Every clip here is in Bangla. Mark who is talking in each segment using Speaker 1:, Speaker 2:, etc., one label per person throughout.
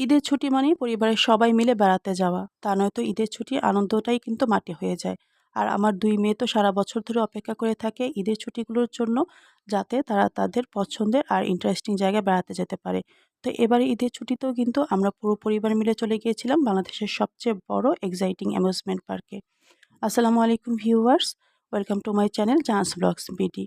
Speaker 1: ঈদের ছুটি মানেই পরিবারের সবাই মিলে বেড়াতে যাওয়া। তা নয়তো ঈদের ছুটির আনন্দটাই কিন্তু মাটি হয়ে যায়। আর আমার দুই মেয়ে তো সারা বছর ধরে অপেক্ষা করে থাকে ঈদের ছুটিগুলোর জন্য যাতে তারা তাদের পছন্দের আর ইন্টারেস্টিং জায়গায় বেড়াতে যেতে পারে। তো এবারে ঈদের ছুটিতেও কিন্তু আমরা পুরো পরিবার মিলে চলে গিয়েছিলাম বাংলাদেশের সবচেয়ে বড় এক্সাইটিং অ্যামিউজমেন্ট পার্কে আসসালামু আলাইকুম viewers welcome to my channel Jans vlogs BD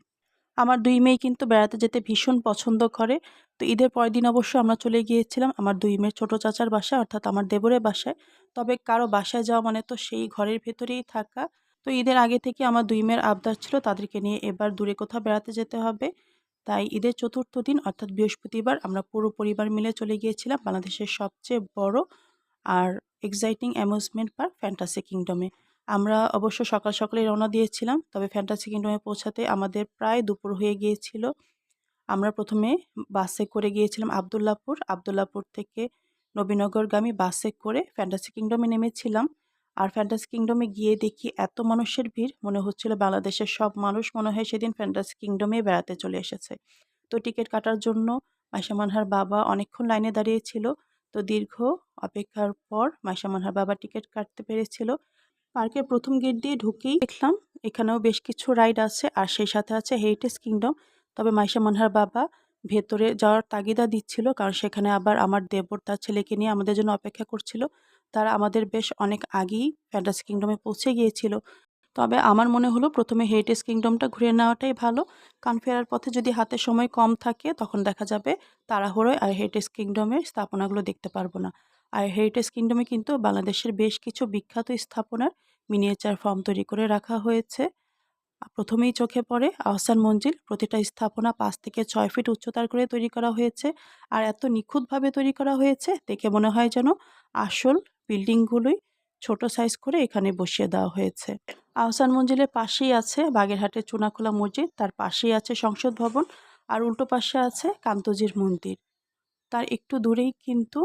Speaker 1: আমার দুই মেয়ে কিন্তু বেড়াতে যেতে ভীষণ পছন্দ করে। তো ঈদের পরের দিন অবশ্য আমরা চলে গিয়েছিলাম আমার দুই মেয়ের ছোটো চাচার বাসায়, অর্থাৎ আমার দেবরের বাসায়। তবে কারও বাসায় যাওয়া মানে তো সেই ঘরের ভেতরেই থাকা। তো ঈদের আগে থেকে আমার দুই মেয়ের আবদার ছিল তাদেরকে নিয়ে এবার দূরে কোথাও বেড়াতে যেতে হবে। তাই ঈদের চতুর্থ দিন, অর্থাৎ বৃহস্পতিবার, আমরা পুরো পরিবার মিলে চলে গিয়েছিলাম বাংলাদেশের সবচেয়ে বড় আর এক্সাইটিং অ্যামিউজমেন্ট পার্ক ফ্যান্টাসি কিংডমে আমরা অবশ্য সকাল সকালেই রওনা দিয়েছিলাম, তবে ফ্যান্টাসি কিংডমে পৌঁছাতে আমাদের প্রায় দুপুর হয়ে গিয়েছিল। আমরা প্রথমে বাসে করে গিয়েছিলাম আবদুল্লাপুর আবদুল্লাপুর থেকে নবীনগরগামী বাসে করে ফ্যান্টাসি কিংডমে নেমেছিলাম। আর ফ্যান্টাসি কিংডমে গিয়ে দেখি এত মানুষের ভিড়, মনে হচ্ছিল বাংলাদেশের সব মানুষ মনে হয় সেদিন ফ্যান্টাসি কিংডমে বেড়াতে চলে এসেছে। তো টিকিট কাটার জন্য মাইশা মানহার বাবা অনেকক্ষণ লাইনে দাঁড়িয়েছিল তো দীর্ঘ অপেক্ষার পর মাইশা মানহার বাবা টিকিট কাটতে পেরেছিল। পার্কের প্রথম গেট দিয়ে ঢুকেই দেখলাম, এখানেও বেশ কিছু রাইড আছে আর সেই সাথে আছে হেরিটেজ কিংডম তবে মাইশা মানহার বাবা ভেতরে যাওয়ার তাগিদা দিচ্ছিল, কারণ সেখানে আবার আমার দেবর তার ছেলেকে নিয়ে আমাদের জন্য অপেক্ষা করছিল। তারা আমাদের বেশ অনেক আগেই ফ্যান্টাসি কিংডমে পৌঁছে গিয়েছিল। তবে আমার মনে হলো প্রথমে হেরিটেজ কিংডমটা ঘুরে নেওয়াটাই ভালো। কারণ ফেরার পথে যদি হাতে সময় কম থাকে, তখন দেখা যাবে তাড়াহুড়োয় আর হেরিটেজ কিংডমের স্থাপনাগুলো দেখতে পারব না। আর হেরিটেজ কিংডমে কিন্তু বাংলাদেশের বেশ কিছু বিখ্যাত স্থাপনার মিনিয়েচার ফর্ম তৈরি করে রাখা হয়েছে। প্রথমেই চোখে পড়ে আহসান মঞ্জিল। প্রতিটা স্থাপনা পাঁচ থেকে ছয় ফিট উচ্চতার করে তৈরি করা হয়েছে। আর এত নিখুঁতভাবে তৈরি করা হয়েছে, দেখে মনে হয় যেন আসল বিল্ডিংগুলোই ছোট সাইজ করে এখানে বসিয়ে দেওয়া হয়েছে। আহসান মঞ্জিলের পাশেই আছে বাগেরহাটের চুনাখোলা মসজিদ। তার পাশেই আছে সংসদ ভবন। আর উল্টো পাশে আছে কান্তজির মন্দির। তার একটু দূরেই কিন্তু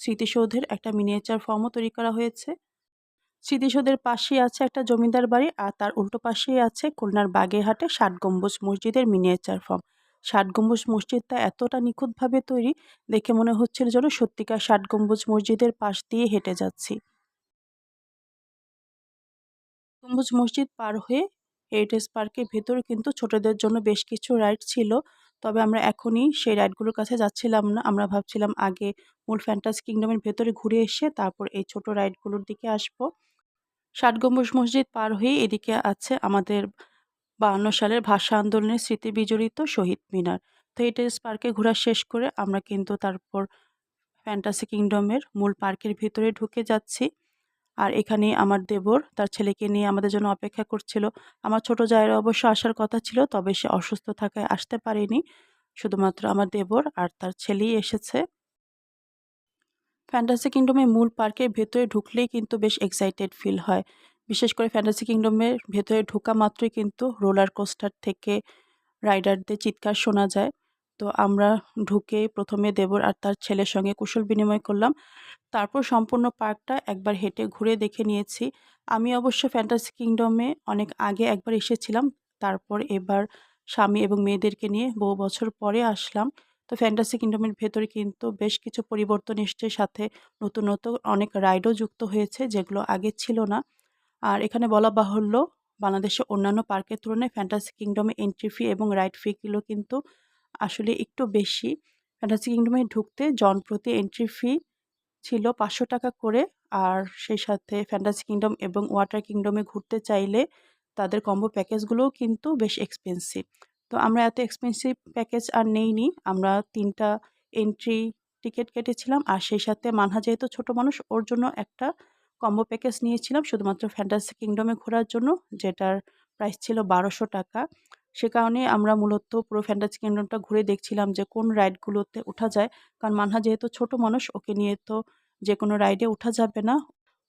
Speaker 1: স্মৃতিসৌধের একটা মিনিয়েচার ফর্মও তৈরি করা হয়েছে। স্মৃতিসৌধের পাশেই আছে একটা জমিদার বাড়ি আর তার উল্টো পাশেই আছে খুলনার বাগেরহাটে ষাট গম্বুজ মসজিদের মিনিয়েচার ফর্ম ষাট গম্বুজ মসজিদটা এতটা নিখুঁতভাবে তৈরি দেখে মনে হচ্ছিল যেন সত্যিকার ষাট গম্বুজ মসজিদের পাশ দিয়ে হেঁটে যাচ্ছি। গম্বুজ মসজিদ পার হয়ে হেরিটেজ পার্কের ভেতরে কিন্তু ছোটদের জন্য বেশ কিছু রাইড ছিল। তবে আমরা এখনই সেই রাইডগুলোর কাছে যাচ্ছিলাম না। আমরা ভাবছিলাম আগে মূল ফ্যান্টাস কিংডমের ভেতরে ঘুরে এসে তারপর এই ছোট রাইডগুলোর দিকে আসব। ষাট গম্বুজ মসজিদ পার হয়ে এদিকে আছে আমাদের বাহান্ন সালের ভাষা আন্দোলনের স্মৃতি বিজড়িত শহীদ মিনার। তো এই হেরিটেজ পার্কে ঘোরা শেষ করে আমরা কিন্তু তারপর ফ্যান্টাসি কিংডমের মূল পার্কের ভিতরে ঢুকে যাচ্ছি। আর এখানে আমার দেবর তার ছেলেকে নিয়ে আমাদের জন্য অপেক্ষা করছিল। আমার ছোট জায়ের অবশ্য আসার কথা ছিল, তবে সে অসুস্থ থাকায় আসতে পারেনি। শুধুমাত্র আমার দেবর আর তার ছেলেই এসেছে। ফ্যান্টাসি কিংডমের মূল পার্কের ভেতরে ঢুকলেই কিন্তু বেশ এক্সাইটেড ফিল হয়। বিশেষ করে ফ্যান্টাসি কিংডমের ভেতরে ঢোকা মাত্রই কিন্তু রোলার কোস্টার থেকে রাইডারদের চিৎকার শোনা যায়। তো আমরা ঢুকে প্রথমে দেবর আর তার ছেলের সঙ্গে কুশল বিনিময় করলাম। তারপর সম্পূর্ণ পার্কটা একবার হেঁটে ঘুরে দেখে নিয়েছি। আমি অবশ্য ফ্যান্টাসি কিংডমে অনেক আগে একবার এসেছিলাম, তারপর এবার স্বামী এবং মেয়েদেরকে নিয়ে বহু বছর পরে আসলাম। তো ফ্যান্টাসি কিংডমের ভেতরে কিন্তু বেশ কিছু পরিবর্তন এসছে, সাথে নতুন নতুন অনেক রাইডও যুক্ত হয়েছে, যেগুলো আগে ছিল না। আর এখানে বলা বাহুল্য, বাংলাদেশের অন্যান্য পার্কের তুলনায় ফ্যান্টাসি কিংডমে এন্ট্রি ফি এবং রাইড ফিগুলো কিন্তু আসলে একটু বেশি। ফ্যান্টাসি কিংডমে ঢুকতে জন প্রতি এন্ট্রি ফি ছিল পাঁচশো টাকা করে। আর সেই সাথে ফ্যান্টাসি কিংডম এবং ওয়াটার কিংডমে ঘুরতে চাইলে তাদের কম্বো প্যাকেজগুলোও কিন্তু বেশ এক্সপেন্সিভ তো আমরা এত এক্সপেন্সিভ প্যাকেজ আর নেইনি। আমরা তিনটা এন্ট্রি টিকিট কেটেছিলাম। আর সেই সাথে মানহা যেহেতু ছোটো মানুষ, ওর জন্য একটা কম্বো প্যাকেজ নিয়েছিলাম শুধুমাত্র ফ্যান্টাসি কিংডমে ঘোরার জন্য, যেটার প্রাইস ছিল বারোশো টাকা। সে কারণে আমরা মূলত পুরো ফ্যান্টাসি কিংডমটা ঘুরে দেখছিলাম যে কোন রাইডগুলোতে ওঠা যায়। কারণ মানহা যেহেতু ছোট মানুষ, ওকে নিয়ে তো যে কোনো রাইডে ওঠা যাবে না।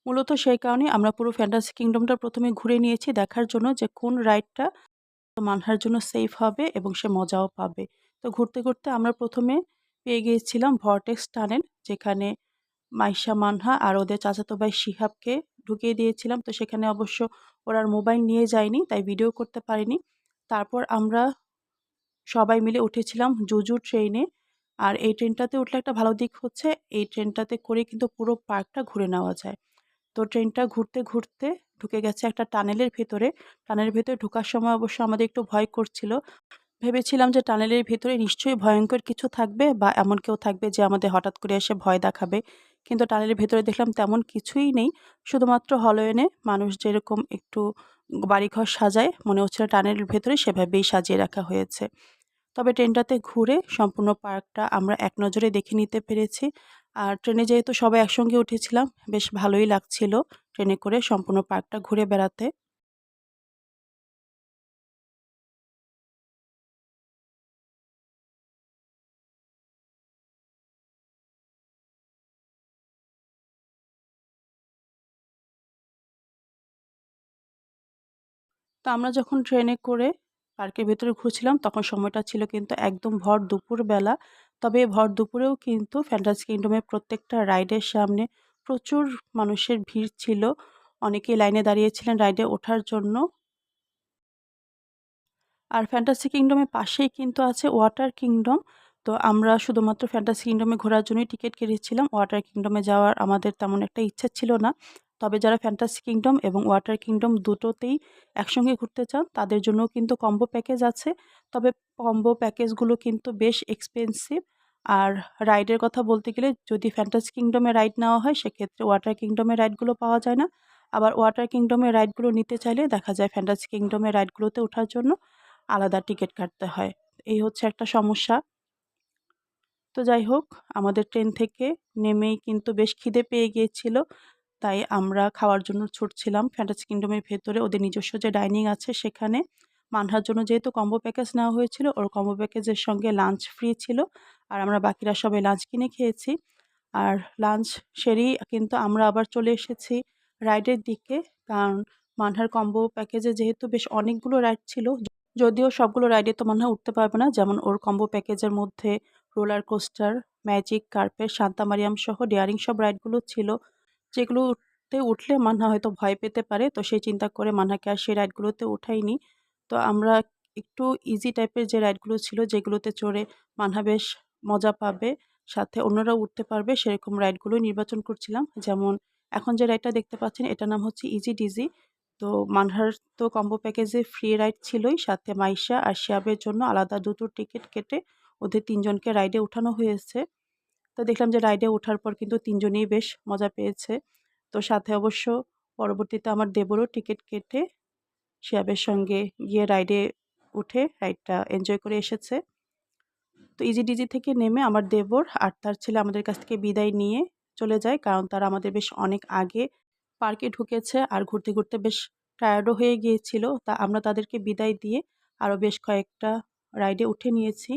Speaker 1: মূলত সেই কারণে আমরা পুরো ফ্যান্টাসি কিংডমটা প্রথমে ঘুরে নিয়েছি দেখার জন্য যে কোন রাইডটা মানহার জন্য সেফ হবে এবং সে মজাও পাবে। তো ঘুরতে ঘুরতে আমরা প্রথমে পেয়ে গিয়েছিলাম ভরটেক্স টানেল যেখানে মাইশা মানহা আর ওদের চাচাতো ভাই শিহাবকে ঢুকিয়ে দিয়েছিলাম। তো সেখানে অবশ্য ওরা মোবাইল নিয়ে যায়নি, তাই ভিডিও করতে পারিনি। তারপর আমরা সবাই মিলে উঠেছিলাম জুজু ট্রেনে আর এই ট্রেনটাতে উঠলে একটা ভালো দিক হচ্ছে, এই ট্রেনটাতে করে কিন্তু পুরো পার্কটা ঘুরে নেওয়া যায়। তো ট্রেনটা ঘুরতে ঘুরতে ঢুকে গেছে একটা টানেলের ভেতরে। টানেলের ভেতরে ঢোকার সময় অবশ্য আমাদের একটু ভয় করছিল। ভেবেছিলাম যে টানেলের ভেতরে নিশ্চয়ই ভয়ঙ্কর কিছু থাকবে বা এমন কেউ থাকবে যে আমাদের হঠাৎ করে এসে ভয় দেখাবে। কিন্তু টানেলের ভেতরে দেখলাম তেমন কিছুই নেই। শুধুমাত্র হলওয়েনে মানুষ যেরকম একটু বাড়িঘর সাজায়, মনে হচ্ছিল টানেলের ভেতরে সেভাবেই সাজিয়ে রাখা হয়েছে। তবে ট্রেনটাতে ঘুরে সম্পূর্ণ পার্কটা আমরা এক নজরে দেখে নিতে পেরেছি। আর ট্রেনে যেহেতু সবাই একসঙ্গে উঠেছিলাম, বেশ ভালোই লাগছিল ট্রেনে করে সম্পূর্ণ পার্কটা ঘুরে বেড়াতে। তো আমরা যখন ট্রেনে করে পার্কের ভেতরে ঘুরছিলাম, তখন সময়টা ছিল কিন্তু একদম ভর দুপুরবেলা। তবে ভর দুপুরেও কিন্তু ফ্যান্টাসি কিংডমের প্রত্যেকটা রাইডের সামনে প্রচুর মানুষের ভিড় ছিল। অনেকেই লাইনে দাঁড়িয়েছিলেন রাইডে ওঠার জন্য। আর ফ্যান্টাসি কিংডমের পাশেই কিন্তু আছে ওয়াটার কিংডম। তো আমরা শুধুমাত্র ফ্যান্টাসি কিংডমে ঘোরার জন্যই টিকিট কেটেছিলাম। ওয়াটার কিংডমে যাওয়ার আমাদের তেমন একটা ইচ্ছা ছিল না। তবে যারা ফ্যান্টাসি কিংডম এবং ওয়াটার কিংডম দুটোতেই একসঙ্গে ঘুরতে চান, তাদের জন্যও কিন্তু কম্বো প্যাকেজ আছে। তবে কম্বো প্যাকেজগুলো কিন্তু বেশ এক্সপেন্সিভ আর রাইডের কথা বলতে গেলে যদি ফ্যান্টাসি কিংডমে রাইড নেওয়া হয়, সেক্ষেত্রে ওয়াটার কিংডমের রাইডগুলো পাওয়া যায় না। আবার ওয়াটার কিংডমের রাইডগুলো নিতে চাইলে দেখা যায় ফ্যান্টাসি কিংডমের রাইডগুলোতে ওঠার জন্য আলাদা টিকিট কাটতে হয়। এই হচ্ছে একটা সমস্যা। তো যাই হোক, আমাদের ট্রেন থেকে নেমেই কিন্তু বেশ খিদে পেয়ে গিয়েছিল। তাই আমরা খাওয়ার জন্য ছুটছিলাম ফ্যান্টাসি কিংডমের ভেতরে। ওদের নিজস্ব যে ডাইনিং আছে সেখানে। মানহার জন্য যেহেতু কম্বো প্যাকেজ নেওয়া হয়েছিল, ওর কম্বো প্যাকেজের সঙ্গে লাঞ্চ ফ্রি ছিল। আর আমরা বাকিরা সবাই লাঞ্চ কিনে খেয়েছি। আর লাঞ্চ সেরেই কিন্তু আমরা আবার চলে এসেছি রাইডের দিকে। কারণ মানহার কম্বো প্যাকেজে যেহেতু বেশ অনেকগুলো রাইড ছিল, যদিও সবগুলো রাইডে তো মানহা উঠতে পারবে না। যেমন ওর কম্বো প্যাকেজের মধ্যে roller coaster magic carpet Santa Mariam সহ ডেয়ারিং সব রাইডগুলো ছিল। যেগুলোতে উঠলে মান্না হয়তো ভয় পেতে পারে, তো সেই চিন্তা করে মান্নাকে আর সেই রাইডগুলোতে উঠাইনি তো আমরা একটু ইজি টাইপের যে রাইডগুলো ছিল, যেগুলোতে চড়ে মান্না বেশ মজা পাবে, সাথে অন্যরাও উঠতে পারবে, সেরকম রাইডগুলো নির্বাচন করছিলাম। যেমন এখন যে রাইডটা দেখতে পাচ্ছেন, এটার নাম হচ্ছে ইজি ডিজি তো মানহার তো কম্বো প্যাকেজে ফ্রি রাইড ছিলই, সাথে মাইশা আর শিয়াবের জন্য আলাদা দুটো টিকিট কেটে ওদের তিনজনকে রাইডে উঠানো হয়েছে। তো দেখলাম যে রাইডে ওঠার পর কিন্তু তিনজনেই বেশ মজা পেয়েছে। তো সাথে অবশ্য পরবর্তীতে আমার দেবরও টিকিট কেটে শিয়াবের সঙ্গে গিয়ে রাইডে উঠে রাইডটা এনজয় করে এসেছে। তো ইজি ডিজি থেকে নেমে আমার দেবর আর তার ছেলে আমাদের কাছ থেকে বিদায় নিয়ে চলে যায় কারণ তারা আমাদের বেশ অনেক আগে পার্কে ঢুকেছে আর ঘুরতে ঘুরতে বেশ টায়ার্ডও হয়ে গিয়েছিল। তা আমরা তাদেরকে বিদায় দিয়ে আরও বেশ কয়েকটা রাইডে উঠে নিয়েছি।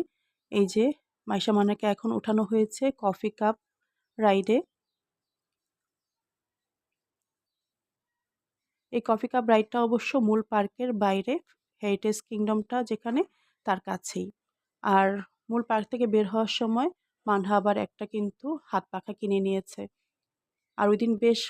Speaker 1: এই যে মাইশা মানাকে এখন উঠানো হয়েছে কফি কাপ রাইডে। এই কফি কাপ রাইডটা অবশ্য মূল পার্কের বাইরে, হেরিটেজ কিংডমটা যেখানে তার কাছেই। আর মূল পার্ক থেকে বের হওয়ার সময় মানহা আবার একটা কিন্তু হাত পাখা কিনে নিয়েছে। আর ওই দিন বেশ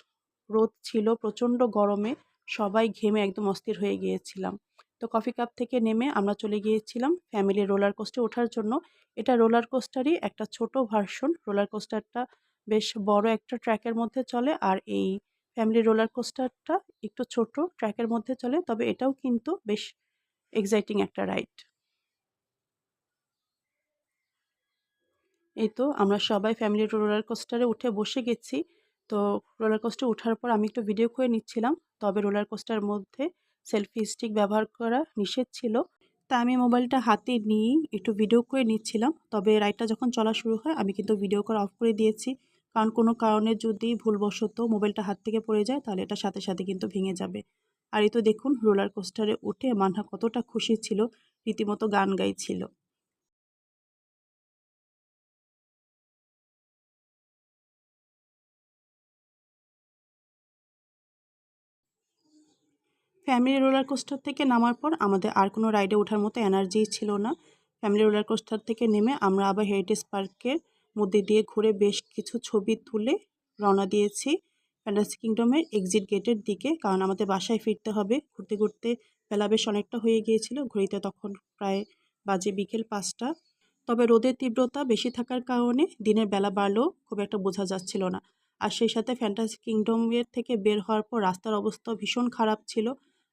Speaker 1: রোদ ছিল, প্রচণ্ড গরমে সবাই ঘেমে একদম অস্থির হয়ে গিয়েছিলাম। তো কফি কাপ থেকে নেমে আমরা চলে গিয়েছিলাম ফ্যামিলি রোলার কোস্টে ওঠার জন্য। এটা রোলার কোস্টারই একটা ছোট ভার্সন। রোলার কোস্টারটা বেশ বড় একটা ট্র্যাকের মধ্যে চলে আর এই ফ্যামিলি রোলার কোস্টারটা একটু ছোট ট্র্যাকের মধ্যে চলে, তবে এটাও কিন্তু বেশ এক্সাইটিং একটা রাইড। এই তো আমরা সবাই ফ্যামিলি রোলার কোস্টারে উঠে বসে গেছি। তো রোলার কোস্টার ওঠার পর আমি একটু ভিডিও করে নিচ্ছিলাম। তবে রোলার কোস্টার মধ্যে সেলফি স্টিক ব্যবহার করা নিষেধ ছিল। তা আমি মোবাইলটা হাতে নিয়েই একটু ভিডিও করে নিচ্ছিলাম। তবে রাইডটা যখন চলা শুরু হয়, আমি কিন্তু ভিডিও করা অফ করে দিয়েছি। কারণ কোনো কারণে যদি ভুলবশত মোবাইলটা হাত থেকে পড়ে যায়, তাহলে এটা সাথে সাথে কিন্তু ভেঙে যাবে। আর এই তো দেখুন রোলার কোস্টারে উঠে মানহা কতটা খুশি ছিল, রীতিমতো গান গাইছিল। ফ্যামিলি রোলার কোস্টার থেকে নামার পর আমাদের আর কোনো রাইডে ওঠার মতো এনার্জি ছিল না। ফ্যামিলি রোলার কোস্টার থেকে নেমে আমরা আবার হেরিটেজ পার্কের মধ্যে দিয়ে ঘুরে বেশ কিছু ছবি তুলে রওনা দিয়েছি ফ্যান্টাসি কিংডমের এক্সিট গেটের দিকে, কারণ আমাদের বাসায় ফিরতে হবে। ঘুরতে ঘুরতে বেলা বেশ অনেকটা হয়ে গিয়েছিল ঘড়িতে তখন প্রায় বাজে বিকেল পাঁচটা। তবে রোদের তীব্রতা বেশি থাকার কারণে দিনের বেলা বাড়লেও খুব একটা বোঝা যাচ্ছিল না। আর সেই সাথে ফ্যান্টাসি কিংডমের থেকে বের হওয়ার পর রাস্তার অবস্থা ভীষণ খারাপ ছিল।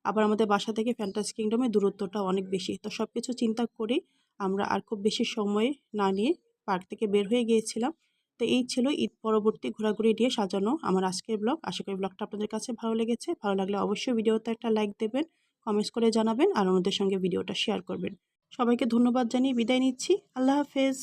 Speaker 1: আবার আমাদের বাসা থেকে ফ্যান্টাসি কিংডমের দূরত্বটা অনেক বেশি। তো সব কিছু চিন্তা করেই আমরা আর খুব বেশি সময় না নিয়ে পার্ক থেকে বের হয়ে গিয়েছিলাম। তো এই ছিল ঈদ পরবর্তী ঘোরাঘুরি দিয়ে সাজানো আমার আজকের ব্লগ। আশা করি ব্লগটা আপনাদের কাছে ভালো লেগেছে। ভালো লাগলে অবশ্যই ভিডিওতে একটা লাইক দেবেন কমেন্টস করে জানাবেন, আর অন্যদের সঙ্গে ভিডিওটা শেয়ার করবেন। সবাইকে ধন্যবাদ জানিয়ে বিদায় নিচ্ছি। আল্লাহ হাফেজ।